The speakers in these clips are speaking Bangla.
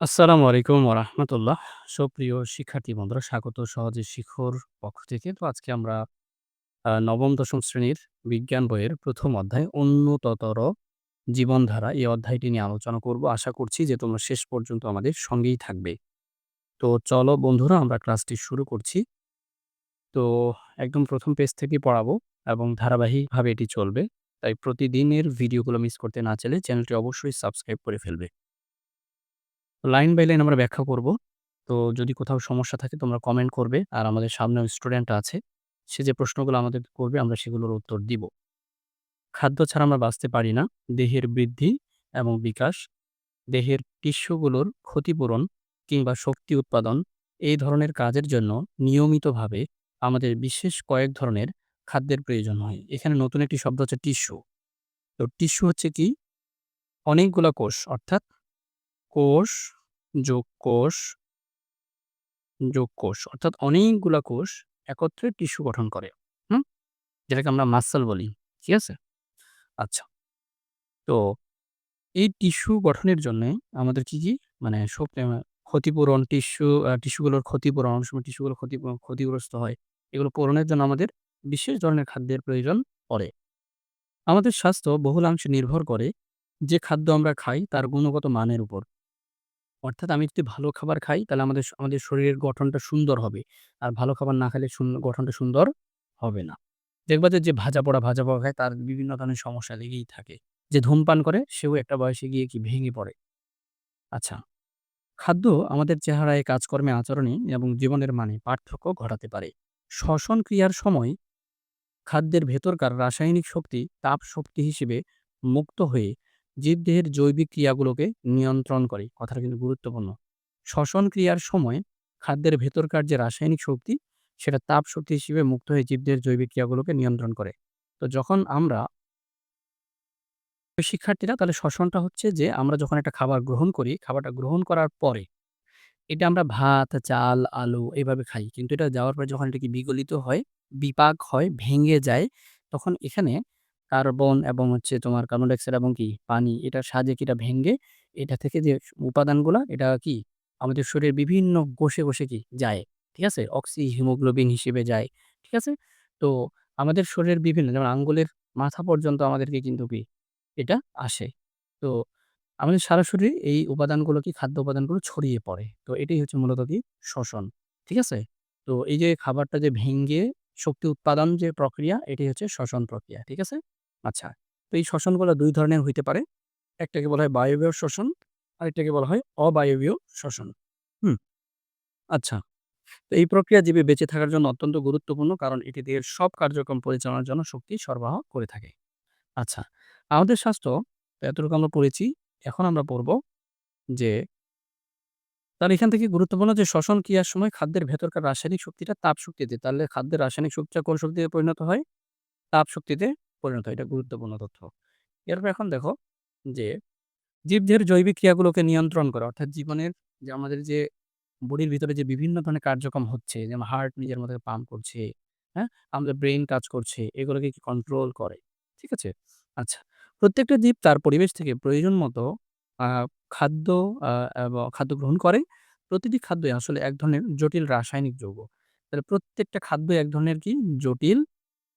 আসসালামু আলাইকুম ওরহমতুল্লাহ সুপ্রিয় শিক্ষার্থী বন্ধুরা, স্বাগত সহজে শিখর পক্ষ থেকে। তো আজকে আমরা নবম, দশম শ্রেণির বিজ্ঞান বইয়ের প্রথম অধ্যায় উন্নততর জীবনধারা এই অধ্যায়টি নিয়ে আলোচনা করব। আশা করছি যে তোমরা শেষ পর্যন্ত আমাদের সঙ্গেই থাকবে। তো চলো বন্ধুরা, আমরা ক্লাসটি শুরু করছি। তো একদম প্রথম পেজ থেকে পড়াবো এবং ধারাবাহিকভাবে এটি চলবে। তাই প্রতিদিনের ভিডিওগুলো মিস করতে না চাইলে চ্যানেলটি অবশ্যই সাবস্ক্রাইব করে ফেলবে লাইন বাই লাইন আমরা ব্যাখ্যা করব। তো যদি কোথাও সমস্যা থাকে তোমরা কমেন্ট করবে। আর আমাদের সামনেও স্টুডেন্ট আছে। সে যে প্রশ্নগুলো আমাদের করবে আমরা সেগুলোর উত্তর দিব। খাদ্য ছাড়া আমরা বাঁচতে পারি না। দেহের বৃদ্ধি এবং বিকাশ, দেহের টিস্যুগুলোর ক্ষতিপূরণ কিংবা শক্তি উৎপাদন এই ধরনের কাজের জন্য নিয়মিতভাবে আমাদের বিশেষ কয়েক ধরনের খাদ্যের প্রয়োজন হয়। এখানে নতুন একটি শব্দ হচ্ছে টিস্যু। তো টিস্যু হচ্ছে কি? অনেকগুলা কোষ অর্থাৎ কোষ যোগ কোষ যোগ কোষ অর্থাৎ অনেকগুলা কোষ একত্রে টিস্যু গঠন করে। হুম? যেটাকে আমরা মাসল বলি। ঠিক আছে? আচ্ছা। তো এই টিস্যু গঠনের জন্যে আমাদের কি, কি মানে সব ক্ষতিপূরণ টিস্যু টিস্যুগুলোর ক্ষতিপূরণ অনেক সময় টিস্যুগুলো ক্ষতি ক্ষতিগ্রস্ত হয়। এগুলো পূরণের জন্য আমাদের বিশেষ ধরনের খাদ্যের প্রয়োজন পড়ে। আমাদের স্বাস্থ্য বহুলাংশে নির্ভর করে যে খাদ্য আমরা খাই তার গুণগত মানের উপর। অর্থাৎ আমি যদি ভালো খাবার খাই তাহলে আমাদের আমাদের শরীরের গঠনটা সুন্দর হবে। আর ভালো খাবার না খেলে গঠনটা সুন্দর হবে না। দেখবা যে, ভাজা পোড়া, ভাজা পোড়া খায় তার বিভিন্ন ধরনের সমস্যা লেগেই থাকে। যে ধূমপান করে সেও একটা বয়সে গিয়ে কি ভেঙে পড়ে। আচ্ছা, খাদ্য আমাদের চেহারায়, কাজকর্মে, আচরণে এবং জীবনের মানে পার্থক্য ঘটাতে পারে। শ্বসন ক্রিয়ার সময় খাদ্যের ভেতরকার রাসায়নিক শক্তি তাপ শক্তি হিসেবে মুক্ত হয়ে জীবদেহের জৈবিক ক্রিয়াগুলোকে নিয়ন্ত্রণ করে। কথাটা কিন্তু গুরুত্বপূর্ণ। শ্বসন ক্রিয়ার সময় খাদ্যের ভেতরকার যে রাসায়নিক শক্তি সেটা তাপ শক্তি হিসেবে মুক্ত হয়ে জীবদেহের জৈবিক ক্রিয়াগুলোকে নিয়ন্ত্রণ করে। তো যখন আমরা শিক্ষার্থীরা তাহলে শ্বসনটা হচ্ছে যে আমরা যখন একটা খাবার গ্রহণ করি, খাবারটা গ্রহণ করার পরে এটা আমরা ভাত, চাল, আলু এভাবে খাই। কিন্তু এটা যাওয়ার পরে যখন এটা কি বিগলিত হয়, বিপাক হয়, ভেঙে যায়, তখন এখানে কার্বন এবং হচ্ছে তোমার কার্বন ডাইঅক্সাইড এবং কি পানি এটার সাহায্যে কি এটা ভেঙে এটা থেকে যে উপাদানগুলা এটা কি আমাদের শরীরের বিভিন্ন কোষে, কোষে কি যায়। ঠিক আছে? অক্সি হিমোগ্লোবিন হিসেবে যায়। ঠিক আছে? তো আমাদের শরীরের বিভিন্ন যেমন আঙ্গুলের মাথা পর্যন্ত আমাদেরকে কিন্তু কি এটা আসে। তো আমাদের সারা শরীরে এই উপাদানগুলো কি খাদ্য উপাদানগুলো ছড়িয়ে পড়ে। তো এটাই হচ্ছে মূলত কি শ্বসন। ঠিক আছে? তো এই যে খাবারটা যে ভেঙে শক্তি উৎপাদন যে প্রক্রিয়া এটি হচ্ছে শ্বসন প্রক্রিয়া। ঠিক আছে? আচ্ছা। তো এই শ্বসনগুলো দুই ধরনের হইতে পারে। একটাকে বলা হয় বায়বীয় শ্বসন, আরেকটাকে বলা হয় অবায়বীয় শ্বসন। হুম? আচ্ছা। তো এই প্রক্রিয়া জীবে বেঁচে থাকার জন্য অত্যন্ত গুরুত্বপূর্ণ কারণ এটি দেহের সব কার্যক্রম পরিচালনার জন্য শক্তি সরবরাহ করে থাকে। আচ্ছা। আমাদের স্বাস্থ্য এতটুকু আমরা পড়েছি। এখন আমরা পড়ব যে তাহলে এখান থেকে গুরুত্বপূর্ণ যে শ্বসন ক্রিয়ার সময় খাদ্যের ভেতরকার রাসায়নিক শক্তিটা তাপ শক্তিতে। তাহলে খাদ্যের রাসায়নিক শক্তিটা কোন শক্তিতে পরিণত হয়? তাপ শক্তিতে পরিণত হয়। এটা গুরুত্বপূর্ণ তথ্য। এরপর এখন দেখো যে জীবদেহের জৈবিক ক্রিয়াগুলোকে নিয়ন্ত্রণ করে। অর্থাৎ জীবনের যে আমাদের যে বডির ভিতরে যে বিভিন্ন ধরনের কার্যক্রম হচ্ছে, যেমন হার্ট নিজের মধ্যে পাম্প করছে, হ্যাঁ? আমাদের ব্রেইন কাজ করছে, এগুলোকে কি কন্ট্রোল করে। ঠিক আছে? আচ্ছা। প্রত্যেকটা জীব তার পরিবেশ থেকে প্রয়োজন মতো খাদ্য খাদ্য গ্রহণ করে। প্রতিটি খাদ্যই আসলে এক ধরনের জটিল রাসায়নিক যৌগ। তাহলে প্রত্যেকটা খাদ্যই এক ধরনের কি জটিল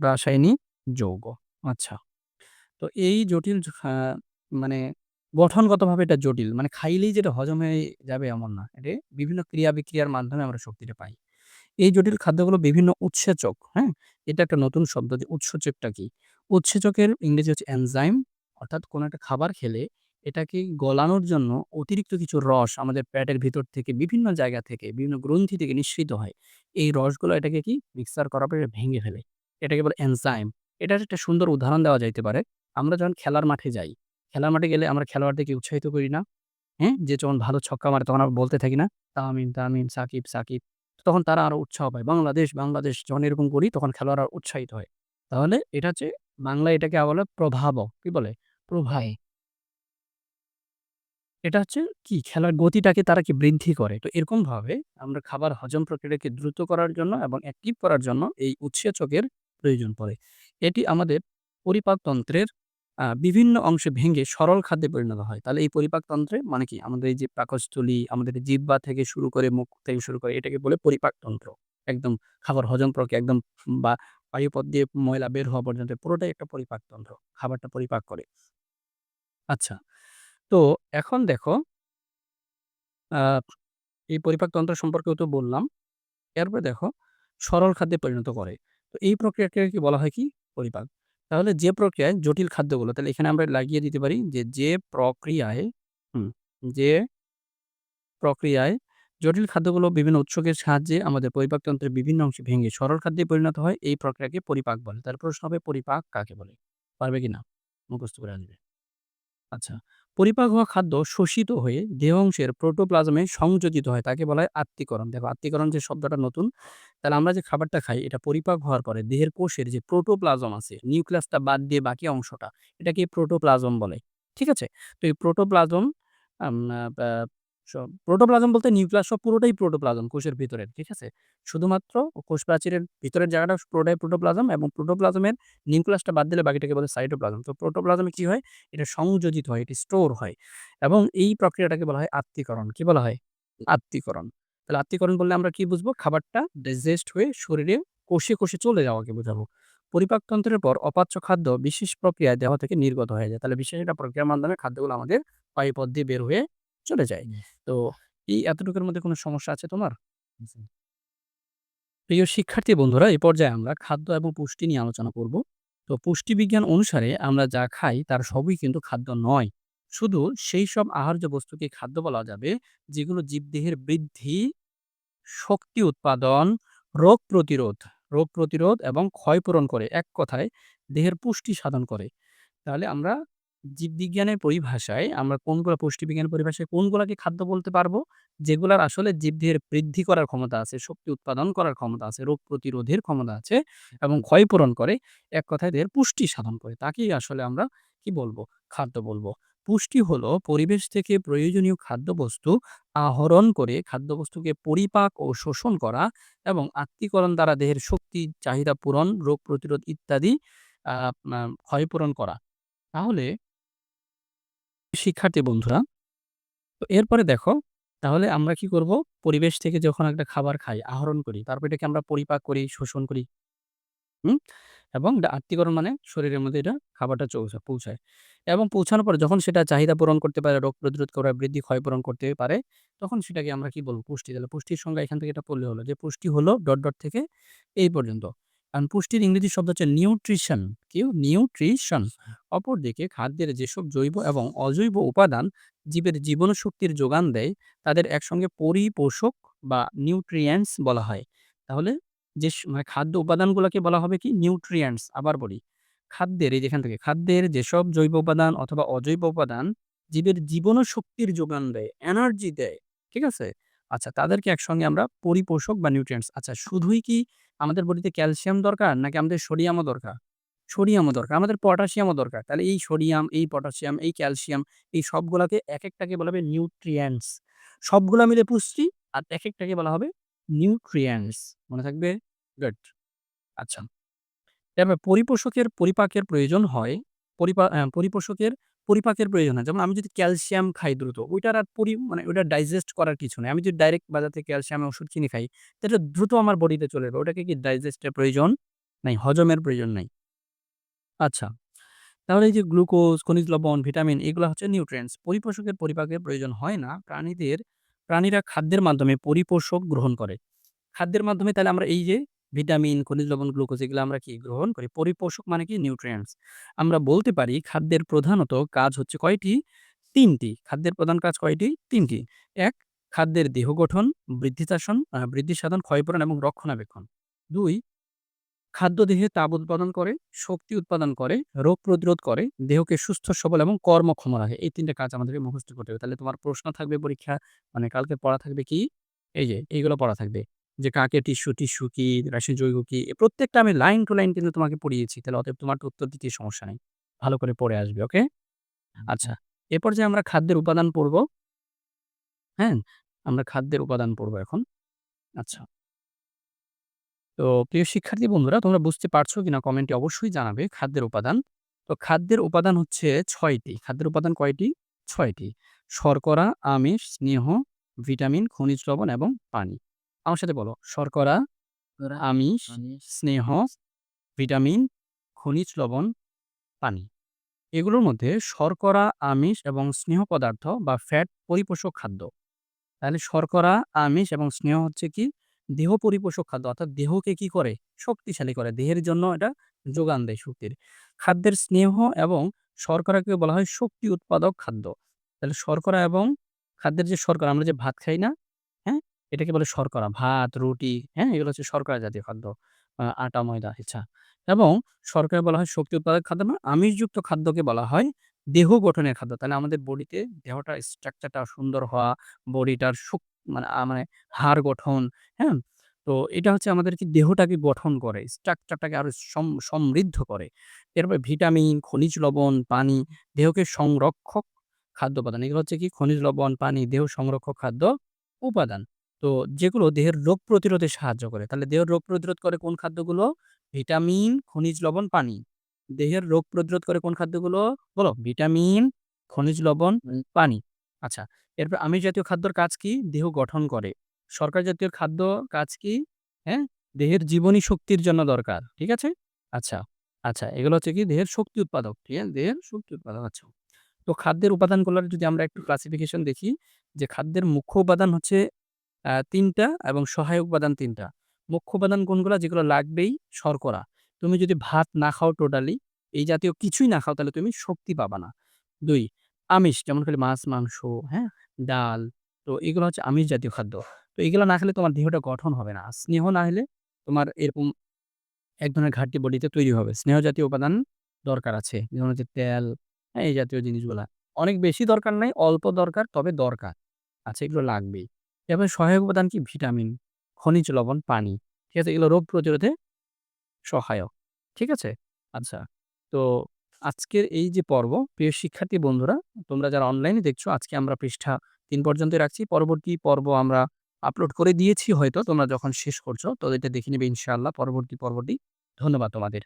রাসায়নিক যৌগ। আচ্ছা। তো এই জটিল মানে গঠনগতভাবে এটা জটিল। মানে খাইলেই যেটা হজম হয়ে যাবে এমন না। এটা বিভিন্ন ক্রিয়া-বিক্রিয়ার মাধ্যমে আমরা শক্তিটা পাই। এই জটিল খাদ্যগুলো বিভিন্ন উৎসেচক, হ্যাঁ? এটা একটা নতুন শব্দ যে উৎসেচকটা কি? উৎসেচকের ইংরেজি হচ্ছে এনজাইম অর্থাৎ কোনো একটা খাবার খেলে এটাকে গলানোর জন্য অতিরিক্ত কিছু রস আমাদের প্যাটের ভিতর থেকে বিভিন্ন জায়গা থেকে, বিভিন্ন গ্রন্থি থেকে নিঃসৃত হয়। এই রসগুলো এটাকে কি মিক্সার করার পরে ভেঙে ফেলে। এটাকে বলে এনজাইম। এটার একটা সুন্দর উদাহরণ দেওয়া যাইতে পারে। আমরা যখন খেলার মাঠে যাই, খেলার মাঠে গেলে আমরা খেলোয়াড়দেরকে উৎসাহিত করি না? হ্যাঁ? যে যখন ভালো ছক্কা মারে তখন আমরা বলতে থাকি না? তামিম, তামিম, সাকিব, সাকিব। তখন তারা আরও উৎসাহ পায়। বাংলাদেশ, বাংলাদেশ যখন এরকম করি তখন খেলোয়াড়রা উৎসাহিত হয়। তাহলে এটা হচ্ছে বাংলায় এটাকে বলে প্রভাবক। কি বলে? প্রভাব। এটা হচ্ছে কি খেলার গতিটাকে তারা কি বৃদ্ধি করে। তো এরকমভাবে আমরা খাবার হজম প্রক্রিয়াকে দ্রুত করার জন্য এবং অ্যাক্টিভ করার জন্য এই উৎসেচকের প্রয়োজন পড়ে। এটি আমাদের পরিপাকতন্ত্রের বিভিন্ন অংশে ভেঙে সরল খাদ্যে পরিণত হয়। তাহলে এই পরিপাকতন্ত্রে মানে কি? আমাদের এই যে পাকস্থলী, আমাদের জিহ্বা থেকে শুরু করে মুখ থেকে শুরু করে এটাকে বলে পরিপাকতন্ত্র। একদম খাবার হজম প্রক্রিয়া একদম বা বায়ুপথ দিয়ে ময়লা বের হওয়া পর্যন্ত পুরোটাই একটা পরিপাকতন্ত্র। খাবারটা পরিপাক করে। আচ্ছা। তো এখন দেখো আ এই পরিপাকতন্ত্র সম্পর্কেও তো বললাম। এরপরে দেখো সরল খাদ্যে পরিণত করে। তো এই প্রক্রিয়াকে কি বলা হয় কি? পরিপাক। তাহলে যে প্রক্রিয়ায় জটিল খাদ্যগুলো তাহলে এখানে আমরা লাগিয়ে দিতে পারি যে, যে প্রক্রিয়ায় হুম, যে প্রক্রিয়ায় জটিল খাদ্যগুলো বিভিন্ন উৎসকের সাহায্যে আমাদের পরিপাকতন্ত্রের বিভিন্ন অংশে ভেঙে সরল খাদ্যে পরিণত হয়, এই প্রক্রিয়াকে পরিপাক বলে। তার প্রশ্ন হবে পরিপাক কাকে বলে? পারবে কিনা? মুখস্থ করে আসবে। আচ্ছা। পরিপাক হওয়া খাদ্য শোষিত হয়ে দেহ অংশের প্রোটোপ্লাজমে সংযোজিত হয়। তাকে বলা হয় আত্মীকরণ দেখো আত্মীকরণ যে শব্দটা নতুন। তাহলে আমরা যে খাবারটা খাই এটা পরিপাক হওয়ার পরে দেহের কোষের যে প্রোটোপ্লাজম আছে, নিউক্লিয়াসটা বাদ দিয়ে বাকি অংশটা, এটাকে প্রোটোপ্লাজম বলে। ঠিক আছে? তো এই প্রোটোপ্লাজম আম আ ব্যা স প্রোটোপ্লাজম বলতে নিউক্লিয়াস সব পুরোটাই প্রোটোপ্লাজম কোষের ভিতরে ঠিক আছে? শুধুমাত্র কোষ প্রাচীরের ভিতরের জায়গাটা পুরোটাই প্রোটোপ্লাজম এবং প্রোটোপ্লাজমের নিউক্লিয়াসটা বাদ দিলে বাকিটাকে বলে সাইটোপ্লাজম। তো প্রোটোপ্লাজমে কি হয়? এটা সংযোজিত হয়, এটি স্টোর হয় এবং এই প্রক্রিয়াটাকে বলা হয় আত্তীকরণ। কি বলা হয়? আত্তীকরণ। তাহলে আত্তীকরণ বললে আমরা কি বুঝব? খাবারটা ডাইজেস্ট হয়ে শরীরে কোষে, কোষে চলে যাওয়াকে বোঝাবো। পরিপাকতন্ত্রের পর অপাচ্য খাদ্য বিশেষ প্রক্রিয়ায় দেহ থেকে নির্গত হয়ে যায়। তাহলে বিশেষ একটা প্রক্রিয়ার মাধ্যমে খাদ্যগুলো আমাদের পায়ুপথ দিয়ে বের হয়ে চলে যায়। তো এই এতটুকুর মধ্যে কোনো সমস্যা আছে তোমার? প্রিয় শিক্ষার্থী বন্ধুরা, এই পর্যায়ে আমরা খাদ্য এবং পুষ্টি নিয়ে আলোচনা করব। তো পুষ্টিবিজ্ঞান অনুসারে আমরা যা খাই তার সবই কিন্তু খাদ্য নয়। শুধু সেই সব আহার্য বস্তুকে খাদ্য বলা যাবে যেগুলো জীবদেহের বৃদ্ধি, শক্তি উৎপাদন, রোগ প্রতিরোধ, রোগ প্রতিরোধ এবং ক্ষয়পূরণ করে। এক কথায় দেহের পুষ্টি সাধন করে। তাহলে আমরা জীববিজ্ঞানের পরিভাষায় আমরা কোনগুলা পুষ্টিবিজ্ঞানের পরিভাষায় কোনগুলাকে খাদ্য বলতে পারব? যেগুলার আসলে জীবদেহের বৃদ্ধি করার ক্ষমতা আছে, শক্তি উৎপাদন করার ক্ষমতা আছে, রোগ প্রতিরোধের ক্ষমতা আছে এবং ক্ষয়পূরণ করে। এক কথায় দেহের পুষ্টি সাধন করে। তাকেই আসলে আমরা কি বলব? খাদ্য বলব। পুষ্টি হলো পরিবেশ থেকে প্রয়োজনীয় খাদ্যবস্তু আহরণ করে খাদ্যবস্তুকে পরিপাক ও শোষণ করা এবং আত্তীকরণ দ্বারা দেহের শক্তি চাহিদা পূরণ, রোগ প্রতিরোধ ইত্যাদি আ ক্ষয়পূরণ করা। তাহলে শিক্ষার্থী বন্ধুরা, তো এরপরে দেখো তাহলে আমরা কি করব? পরিবেশ থেকে যখন একটা খাবার খাই, আহরণ করি, তারপর এটাকে আমরা পরিপাক করি, শোষণ করি। হুম? এবং এটা আত্তীকরণ মানে শরীরের মধ্যে এটা খাবারটা চৌছা পৌঁছায়। এবং পৌঁছানোর পর যখন সেটা চাহিদা পূরণ করতে পারে, রোগ প্রতিরোধ করে, বৃদ্ধি, ক্ষয় পূরণ করতে পারে, তখন সেটাকে আমরা কি বলব পুষ্টি। তাহলে পুষ্টির সংজ্ঞা এখান থেকে এটা পড়লে হলো যে পুষ্টি হলো ডট, ডট থেকে এই পর্যন্ত। কারণ পুষ্টির ইংরেজি শব্দ হচ্ছে নিউট্রিশন। কেউ নিউট্রিশন। অপরদিকে খাদ্যের যেসব জৈব এবং অজৈব উপাদান জীবের জীবনীশক্তির যোগান দেয়, তাদের একসঙ্গে পরিপোষক বা নিউট্রিয়েন্টস বলা হয়। তাহলে যে মানে খাদ্য উপাদানগুলোকে বলা হবে কি? নিউট্রিয়েন্টস। আবার বলি, খাদ্যের এই যেখান থেকে খাদ্যের যেসব জৈব উপাদান অথবা অজৈব উপাদান জীবের জীবনীশক্তির যোগান দেয়, এনার্জি দেয়। ঠিক আছে? আচ্ছা তাদেরকে একসঙ্গে আমরা পরিপোষক বা নিউট্রিয়েন্টস আচ্ছা শুধুই কি আমাদের বডিতে ক্যালসিয়াম দরকার নাকি আমাদের সোডিয়ামও দরকার? সোডিয়ামও দরকার। আমাদের পটাশিয়ামও দরকার। তাহলে এই সোডিয়াম, এই পটাশিয়াম, এই ক্যালসিয়াম এই সবগুলাকে একেকটাকে বলা হবে নিউট্রিয়েন্টস। সবগুলা মিলে পুষ্টি আর একেকটাকে বলা হবে নিউট্রিয়েন্টস। মনে থাকবে? গুড। আচ্ছা। এবার পরিপোষকের পরিপাকের প্রয়োজন হয়, পরিপা পরিপোষকের পরিপাকের প্রয়োজন হয়। যেমন আমি যদি ক্যালসিয়াম খাই দ্রুত, ওইটার আর পরি মানে ওইটা ডাইজেস্ট করার কিছু নাই। আমি যদি ডাইরেক্ট বাজার থেকে ক্যালসিয়ামের ওষুধ কিনে খাই, তাহলে দ্রুত আমার বডিতে চলে যাবে। ওটাকে কি ডাইজেস্টের প্রয়োজন নাই, হজমের প্রয়োজন নাই। আচ্ছা। তাহলে এই যে গ্লুকোজ, খনিজ লবণ, ভিটামিন এগুলো হচ্ছে নিউট্রিয়েন্টস। পরিপোষকের পরিপাকের প্রয়োজন হয় না। প্রাণীদের প্রাণীরা খাদ্যের মাধ্যমে পরিপোষক গ্রহণ করে। খাদ্যের মাধ্যমে তাহলে আমরা এই যে ভিটামিন, খনিজ লবণ, গ্লুকোজ এগুলো আমরা কি গ্রহণ করি? পরিপোষক মানে কি? নিউট্রিয়েন্টস। আমরা বলতে পারি খাদ্যের প্রধানত কাজ হচ্ছে কয়টি? তিনটি খাদ্যের প্রধান কাজ কয়টি? তিনটি এক খাদ্যের দেহ গঠন, বৃদ্ধি বৃদ্ধিসাধন বৃদ্ধি সাধন ক্ষয়পূরণ এবং রক্ষণাবেক্ষণ। দুই খাদ্য দেহে তাপ উৎপাদন করে, শক্তি উৎপাদন করে, রোগ প্রতিরোধ করে, দেহকে সুস্থ সবল এবং কর্মক্ষম রাখে। এই ৩ টা কাজ আমাদেরকে মুখস্থ করতে হবে। তাহলে তোমার প্রশ্ন থাকবে পরীক্ষা মানে কালকে পড়া থাকবে কি? এই যে এইগুলো পড়া থাকবে। যে কাকে টিস্যু, টিস্যু কি, রাসায়নিক যৌগ কি? প্রত্যেকটা আমি লাইন টু লাইন কিন্তু তোমাকে পড়িয়েছি। তাহলে অতএব তোমার উত্তর দিতে সমস্যা নেই। ভালো করে পড়ে আসবে, ওকে? আচ্ছা। এরপর যে আমরা খাদ্যের উপাদান পড়ব। হ্যাঁ? আমরা খাদ্যের উপাদান পড়ব এখন। আচ্ছা। তো প্রিয় শিক্ষার্থী বন্ধুরা তোমরা বুঝতে পারছ কিনা কমেন্টে অবশ্যই জানাবে খাদ্যের উপাদান। তো খাদ্যের উপাদান হচ্ছে ছয়টি খাদ্যের উপাদান কয়টি? ছয়টি শর্করা, আমিষ, স্নেহ, ভিটামিন, খনিজ লবণ এবং পানি। আমার সাথে বলো। শর্করা, আমিষ, স্নেহ, ভিটামিন, খনিজ লবণ, পানি। এগুলোর মধ্যে শর্করা, আমিষ এবং স্নেহ পদার্থ বা ফ্যাট পরিপোষক খাদ্য। তাহলে শর্করা, আমিষ এবং স্নেহ হচ্ছে কি? দেহ পরিপোষক খাদ্য। অর্থাৎ দেহকে কি করে? শক্তিশালী করে। দেহের জন্য এটা যোগান দেয় শক্তির। খাদ্যের স্নেহ এবং শর্করাকে বলা হয় শক্তি উৎপাদক খাদ্য। তাহলে শর্করা এবং খাদ্যের যে শর্করা আমরা যে ভাত খাই না? এটাকে বলে শর্করা। ভাত, রুটি, হ্যাঁ? এগুলো হচ্ছে শর্করা জাতীয় খাদ্য। আটা, ময়দা, আচ্ছা। এবং শর্করা বলা হয় শক্তি উৎপাদক খাদ্য না, আমিষযুক্ত খাদ্যকে বলা হয় দেহ গঠনের খাদ্য। তাহলে আমাদের বডিতে দেহটার স্ট্রাকচারটা সুন্দর হওয়া, বডিটার মানে মানে হাড় গঠন, হ্যাঁ? তো এটা হচ্ছে আমাদের কি দেহটাকে গঠন করে, স্ট্রাকচারটাকে আরও সম সমৃদ্ধ করে। এরপরে ভিটামিন, খনিজ লবণ, পানি, দেহকে সংরক্ষক খাদ্য উপাদান। এগুলো হচ্ছে কি? খনিজ লবণ, পানি, দেহ সংরক্ষক খাদ্য উপাদান। তো যেগুলো দেহের রোগ প্রতিরোধে সাহায্য করে। তাহলে দেহের রোগ প্রতিরোধ করে কোন খাদ্যগুলো? ভিটামিন, খনিজ লবণ, পানি। দেহের রোগ প্রতিরোধ করে কোন খাদ্যগুলো? বলো। ভিটামিন, খনিজ লবণ, পানি। আচ্ছা। এরপর আমিষ জাতীয় খাদ্যর কাজ কি? দেহ গঠন করে। শর্করা জাতীয় খাদ্য কাজ কি? হ্যাঁ? দেহের জীবনী শক্তির জন্য দরকার। ঠিক আছে? আচ্ছা, আচ্ছা। এগুলো হচ্ছে কি? দেহের শক্তি উৎপাদক। ঠিক আছে? দেহের শক্তি উৎপাদক। আচ্ছা। তো খাদ্যের উপাদানগুলোর যদি আমরা একটু ক্লাসিফিকেশন দেখি যে খাদ্যের মুখ্য উপাদান হচ্ছে আ ৩ টা এবং সহায়ক উপাদান তিনটা মুখ্য উপাদান কোনগুলা? যেগুলো লাগবেই শর্করা। তুমি যদি ভাত না খাও টোটালি, এই জাতীয় কিছুই না খাও তাহলে তুমি শক্তি পাবা না। দুই আমিষ যেমন খালি মাছ, মাংস, হ্যাঁ? ডাল। তো এগুলো হচ্ছে আমিষ জাতীয় খাদ্য। তো এগুলো না খেলে তোমার দেহটা গঠন হবে না। স্নেহ না হলে তোমার এরকম এক ধরনের ঘাটতি বডিতে তৈরি হবে। স্নেহ জাতীয় উপাদান দরকার আছে। যেমন হচ্ছে তেল, হ্যাঁ? এই জাতীয় জিনিসগুলা। অনেক বেশি দরকার নাই, অল্প দরকার তবে দরকার। আচ্ছা এগুলো লাগবেই। এরপরে সহায়ক উপাদান কি? ভিটামিন, খনিজ লবণ, পানি। ঠিক আছে? এগুলো রোগ প্রতিরোধে সহায়ক। ঠিক আছে? আচ্ছা। তো আজকের এই যে পর্ব, প্রিয় শিক্ষার্থী বন্ধুরা, তোমরা যারা অনলাইনে দেখছ আজকে আমরা পৃষ্ঠা ৩ পর্যন্ত রাখছি। পরবর্তী পর্ব আমরা আপলোড করে দিয়েছি হয়তো তোমরা যখন শেষ করছ। তো এটা দেখে নেবে ইনশাআল্লাহ পরবর্তী পর্বটি। ধন্যবাদ তোমাদের।